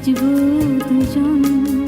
ভিজব দুজন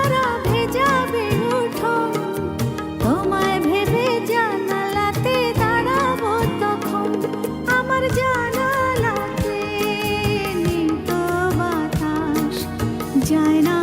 যায় না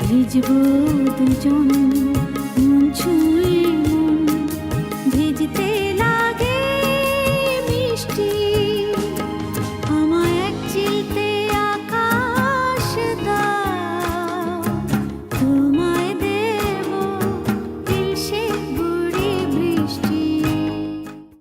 ভিজব দুজন মন ছুঁয়ে মন ভিজতে না